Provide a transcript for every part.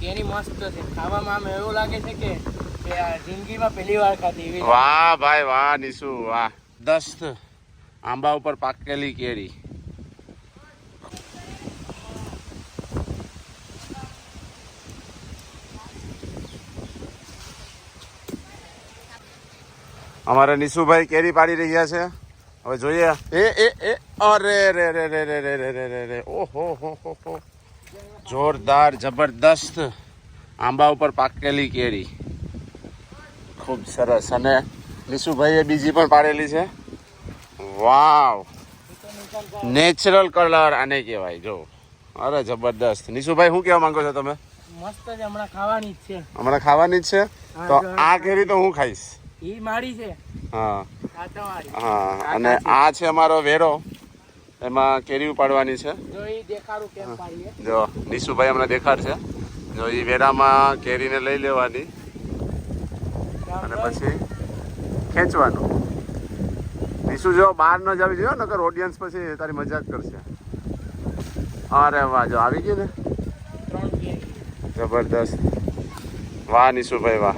કેરી મસ્ત છે. ખાવામાં આમ એવું લાગે છે કે કે જિંદગીમાં પહેલી વાર ખાધી એવી વાહ ભાઈ વાહ નિશુ વાહ. દસ્ત. આંબા ઉપર પાકેલી કેરી. અમારે નિશુભાઈ કેરી પાડી રહ્યા છે. હવે જોઈએ. એ એ એ. અરે રે રે રે રે રે રે રે રે રે. ઓહો હો હો હો. જોરદાર જબરદસ્ત આંબા ઉપર પાકેલી કેરી. ખૂબ સરસ. અને નિશુભાઈએ બીજી પણ પાડેલી છે. વાવ! નેચરલ કલર આને કહેવાય. જો અરે જબરદસ્ત. નિશુભાઈ શું કહેવા માંગો છો તમે? મસ્ત છે હમણાં ખાવાની જ છે. હમણાં ખાવાની જ છે? તો આ કેરી તો હું ખાઈશ. ઈ મારી છે. હા. હા અને આ છે અમારો વેરો. એમાં કેરી ઉપાડવાની છે. જો નિશુભાઈ હમણાં દેખાડશે જો એ વેરામાં કેરીને લઈ લેવાની. અને પછી ખેંચવાનું. નિશુ જો બહાર ન જવી જોઈએ નકર ઓડિયન્સ પછી તારી મજાક કરશે. અરે વાહ જો આવી ગયું ને? જબરદસ્ત. વાહ નિશુભાઈ વાહ.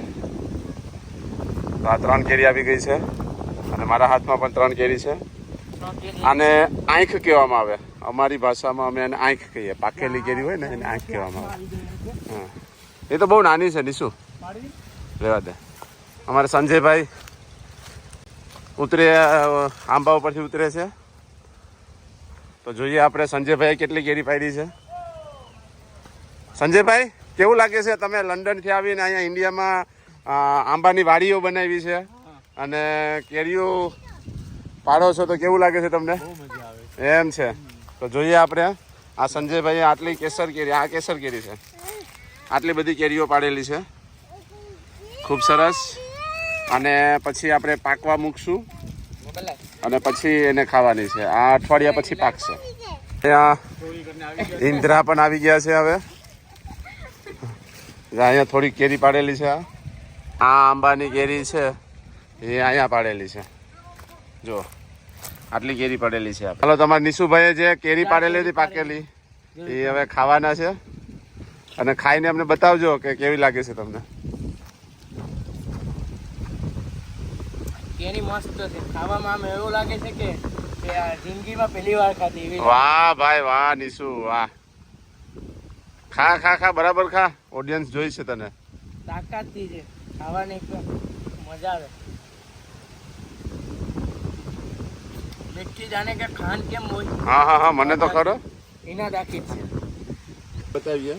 તો આ ત્રણ કેરી આવી ગઈ છે. અને મારા હાથમાં પણ ત્રણ કેરી છે. આને આંખ કહેવામાં આવે. અમારી ભાષામાં અમે એને આંખ કહીએ. પાકેલી કેરી હોય ને, એને આંખ કહેવામાં આવે. હા. એ તો બહુ નાની છે, નિશુ. રહેવા દે. અમારે સંજયભાઈ ઉતરે આંબા ઉપરથી ઉતરે છે. તો જોઈએ આપણે સંજયભાઈ કેટલી કેરી પાડી છે. સંજયભાઈ, કેવું લાગે છે? તમે લંડનથી આવીને અહીંયા ઇન્ડિયામાં આંબાની વાડીઓ બનાવી છે અને કેરીઓ પાડો છો તો કેવું લાગે છે તમને? એમ છે. તો જોઈએ આપણે આ સંજયભાઈ આટલી કેસર કેરી આ કેસર કેરી છે. આટલી બધી કેરીઓ પાડેલી છે. ખૂબ સરસ. અને પછી આપણે પાકવા મૂકશું. અને પછી એને ખાવાની છે. આ અઠવાડિયા પછી પાકશે. ત્યાં ઇન્દ્રા પણ આવી ગયા છે હવે. અહીંયા થોડી કેરી પાડેલી છે. આ આ આંબાની કેરી છે. એ અહીંયા પાડેલી છે. જો આટલી કેરી પડેલી છે ચાલો તમારા નિશુભાઈએ જે કેરી પાડેલી હતી પાકેલી એ હવે ખાવાના છે. અને ખાઈને અમને બતાવજો કે કેવી લાગે છે તમને. કેરી મસ્ત છે. ખાવામાં આમ એવું લાગે છે કે કે જિંદગીમાં પહેલી વાર ખાધી એવી વાહ ભાઈ વાહ નિશુ વાહ. ખા ખા ખા બરાબર ખા. ઓડિયન્સ જોઈ છે તને. તાકાતથી છે. ખાવાની મજા આવે. દેખી જાણે કે ખાંડ કેમ હોય? હા હા હા મને તો ખરો. એના દાખી જ છે. બતાવીએ.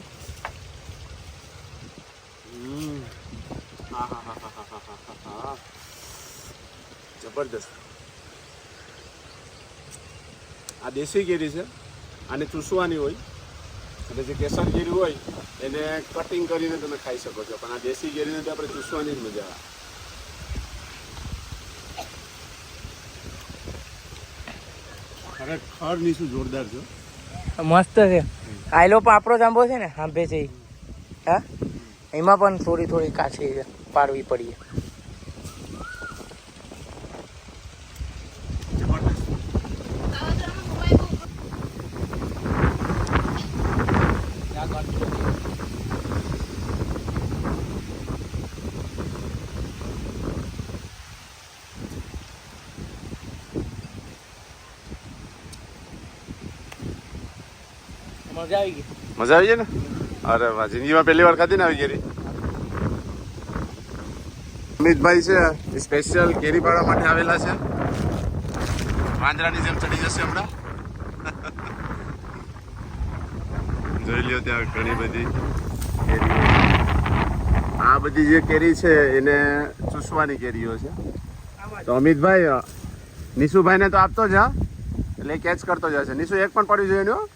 હા, હા, હા, હા, હા, હા, હા, હા. જબરદસ્ત આ દેશી કેરી છે. આને ચૂસવાની હોય. અને જે કેસર કેરી હોય એને કટિંગ કરીને તમે ખાઈ શકો છો. પણ આ દેશી કેરીને તો આપણે ચૂસવાની જ મજા આવે. ખરેખર છે મસ્ત છે. આયલો પણ આપણો જ આંબો છે ને, આંબે છે હા? એમાં પણ થોડી થોડી કાચી પાડવી પડીએ મજા આવી ગઈ. ને? અરે વાહ, જિંદગીમાં પહેલી વાર ખાધી ને આવી કેરી. અમિતભાઈ છે સ્પેશિયલ કેરી પાડવા માટે આવેલા છે. વાંદરાની જેમ ચડી જશે હમણાં. જોઈ લ્યો ત્યાં ઘણી બધી કેરી આ બધી જે કેરી છે, એને ચૂસવાની કેરીઓ છે. તો અમિતભાઈ નિશુભાઈને તો આપતો જ એટલે કેચ કરતો જશે નિશુ એક પણ પડ્યું જોઈએ એનું હો.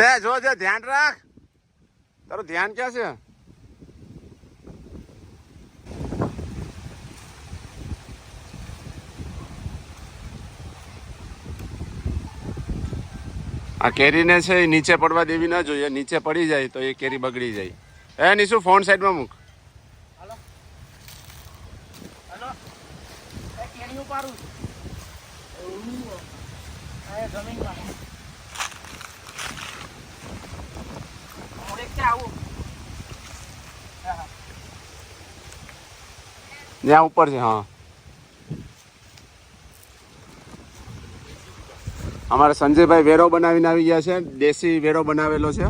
લે, જો, જે, ધ્યાન રાખ. તારું ધ્યાન ક્યાં છે? આ કેરીને છે એ નીચે પડવા દેવી ના જોઈએ. નીચે પડી જાય તો એ કેરી બગડી જાય. એ નીશું ફોન સાઈડમાં મૂક. હાલો. ત્યાં ઉપર છે હા. અમારા સંજયભાઈ વેરો બનાવીને આવી ગયા છે દેશી વેરો બનાવેલો છે.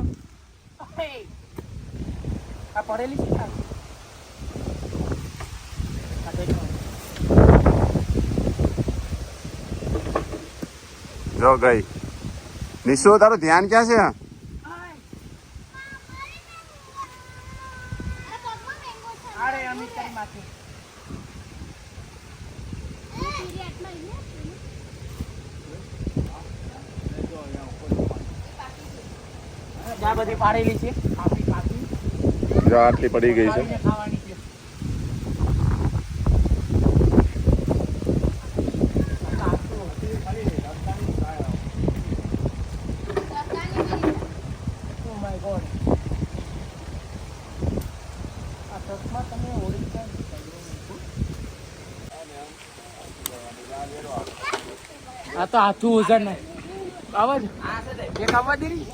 જો ગઈ. નિશુ તારું ધ્યાન ક્યાં છે? જ્યાં બધી પાડેલી છે. આટલી પડી ગઈ છે. આ તો હાથું વજન નહીં આવાજ એક આવવા દે રી.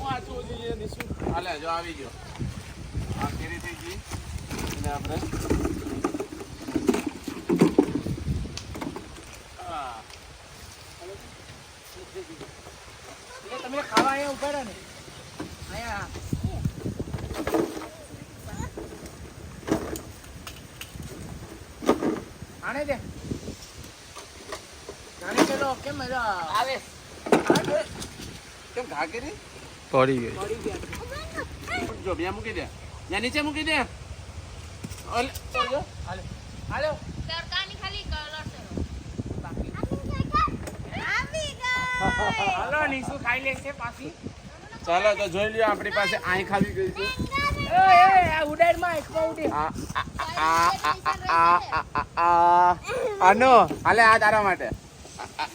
હાલે જો આવી ગયો. આ કેરી થઈ ગઈ. અને આપણે આગળ પડી ગઈ જો બે મૂકી દે ત્યાં નીચે મૂકી દે ઓલે હાલો હાલો તરકાની ખાલી કલર નીસુ ખાઈ લેશે પાછી ચાલો તો જોઈ લ્યો આપણી પાસે આઈ ખાવી ગઈ છે આનો હાલે આ તારા માટે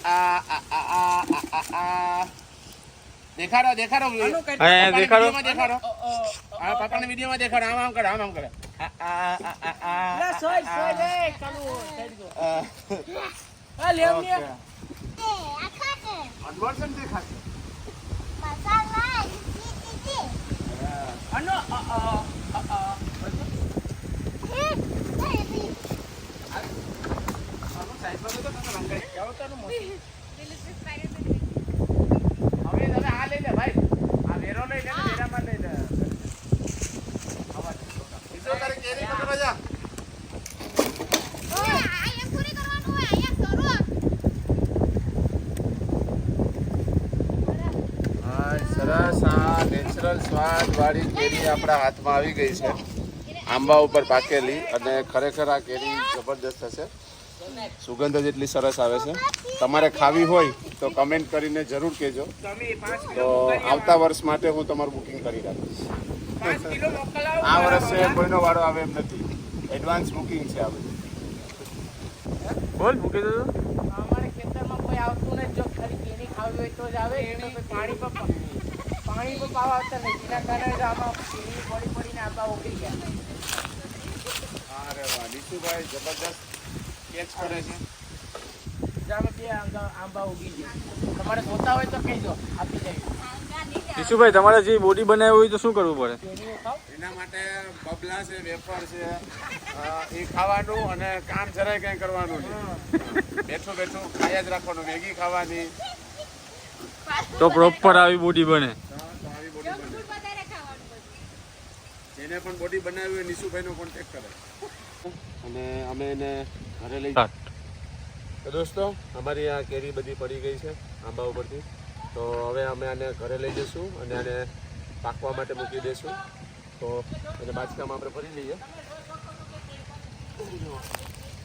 આ આ આ આ આ દેખાડો દેખાડો દેખાડો. દેખાડો. આ પાપાને વિડીયોમાં દેખાડો આમ આમ કરે આમ આમ કરે. આ લેવ ને આ ખાતે. અડવાન્સ દેખાશે. સરસ આ નેચરલ સ્વાદવાળી કેરી આપણા હાથમાં આવી ગઈ છે. આંબા ઉપર પાકેલી અને ખરેખર આ કેરી જબરદસ્ત હશે. સુગંધ જ એટલી સરસ આવે છે. તમારે ખાવી હોય તો કમેન્ટ કરીને જરૂર કહેજો. તો આવતા વર્ષ માટે હું તમારું બુકિંગ કરી રાખીશ. આ વર્ષે કોઈનો વાળો આવે એમ નથી. એડવાન્સ બુકિંગ છે આ બધું. બોલ મૂકી દો અમારે ખેતરમાં કોઈ આવતું નથી. જો ખાલી કેરી ખાવી હોય તો જ આવે. નહીં તો પછી પાણી તો પાણી પાવા આવતા નથી જેના કારણે જ આમાં પીણી પડી પડીને આંબા ઉગી ગયા. અરે વાહ નીતુભાઈ જબરદસ્ત કેચ કરે છે. આંબા આંબા ઉગી ગયા. તમારે જોતા હોય તો કહેજો. આપી દઈએ ઈશુભાઈ તમારે જે બોડી બનાવી હોય તો શું કરવું પડે? ખાવ. એના માટે બબલા છે વેફર છે એ ખાવાનું અને કામ જરાય કંઈ કરવાનું નહીં. બેઠું બેઠું ખાયા જ રાખવાનું મેગી ખાવાની. તો પ્રોપર આવી બોડી બને તો આવી બોડી બને જેને પણ બોડી બનાવી હોય નિશુભાઈનો કોન્ટેક કરે. અને અમે એને ઘરે લઈ તો દોસ્તો અમારી આ કેરી બધી પડી ગઈ છે આંબા ઉપરથી. તો હવે અમે આને ઘરે લઈ જઈશું અને આને પાકવા માટે મૂકી દઈશું તો એને બાચકામાં આપણે ભરી લઈએ.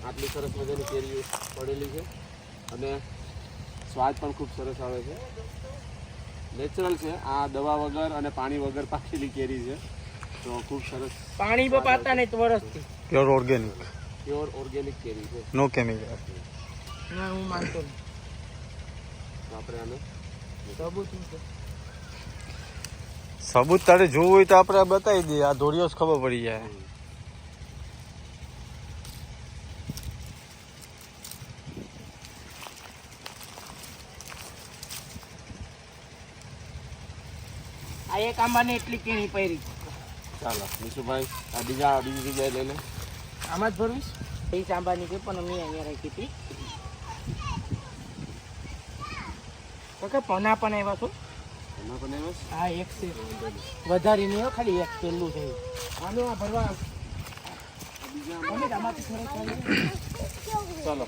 આટલી સરસ મજાની કેરીઓ પડેલી છે. અને સ્વાદ પણ ખૂબ સરસ આવે છે. નેચરલ છે. આ દવા વગર અને પાણી વગર પાકેલી કેરી છે. તો ખૂબ સરસ પાણી પાતા નહીં તો વર્ષથી પ્યોર ઓર્ગેનિક પ્યોર ઓર્ગેનિક કેરી છે. નો કેમિકલ ના હું માનતો આપણે આને સબૂત સબૂત તારે જોવું હોય તો આપણે બતાવી દઈએ. આ દોરીઓ જ ખબર પડી જાય. આ એક આંબાની એટલી કેણી પહેરી ચાલો નિશુભાઈ આ બીજા બીજી જગ્યાએ લઈ લે. આમાં જ ભરવીશ? એ ચાંબાની આંબાની પણ અમે અહીંયા રાખી હતી. કાકા પના પણ આવ્યા છો? પણ હા એક છે. વધારે નહીં ખાલી એક પેલું છે. આનું આ ભરવા ચાલો.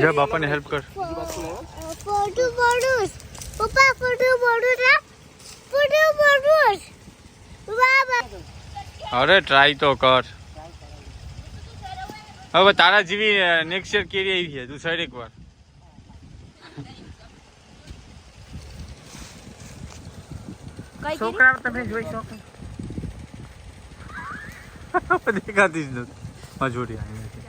જા બાપાને હેલ્પ કર. ફોટો પડું પપ્પા ફોટો પડું ના ફોટો પડું બાબા અરે ટ્રાય તો કર. હવે તારા જેવી નેક્સ્ટ યર કેરી આવી છે તું સર એક વાર છોકરાઓ તમે જોઈ શકો. દેખાતી જ નથી. મજૂરી આવી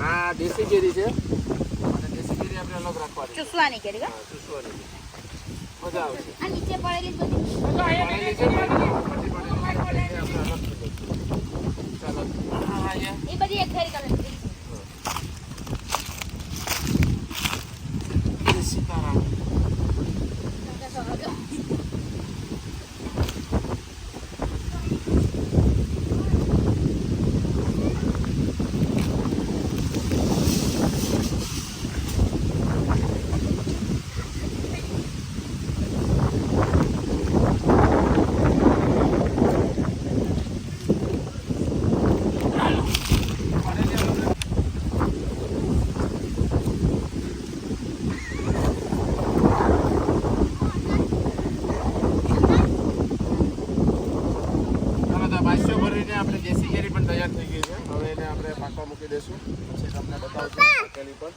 આ દેશી કેરી છે. અને દેશી કેરી આપણે અલગ રાખવાની. ચૂસવાની કરી હા, ચૂસવાની. મજા આવશે આ નીચે પડેલી બધી. આપણે અલગ. ચાલો. એ બધી એક ફેરી કરે સીતારામ ચાલો તો આ બાસ્યો ભરીને આપણે દેશી કેરી પણ તૈયાર થઈ ગઈ છે હવે એને આપણે પાકવા મૂકી દઈશું પછી તમને બતાવશું પાકેલી પણ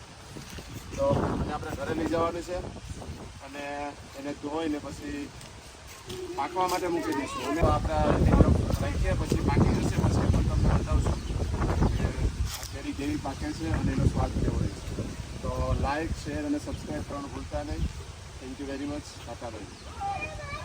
તો એને આપણે ઘરે લઈ જવાનું છે અને એને ધોઈને પછી પાકવા માટે મૂકી દઈશું. અને આપણે રાખીએ, પછી પાકી જશે પછી પણ તમને બતાવશું કેરી કેવી પાકે છે અને એનો સ્વાદ કેવો રહે છે. તો લાઇક શેર અને સબસ્ક્રાઈબ કરવાનું ભૂલતા નહીં. Thank you very much tata ભાઈ.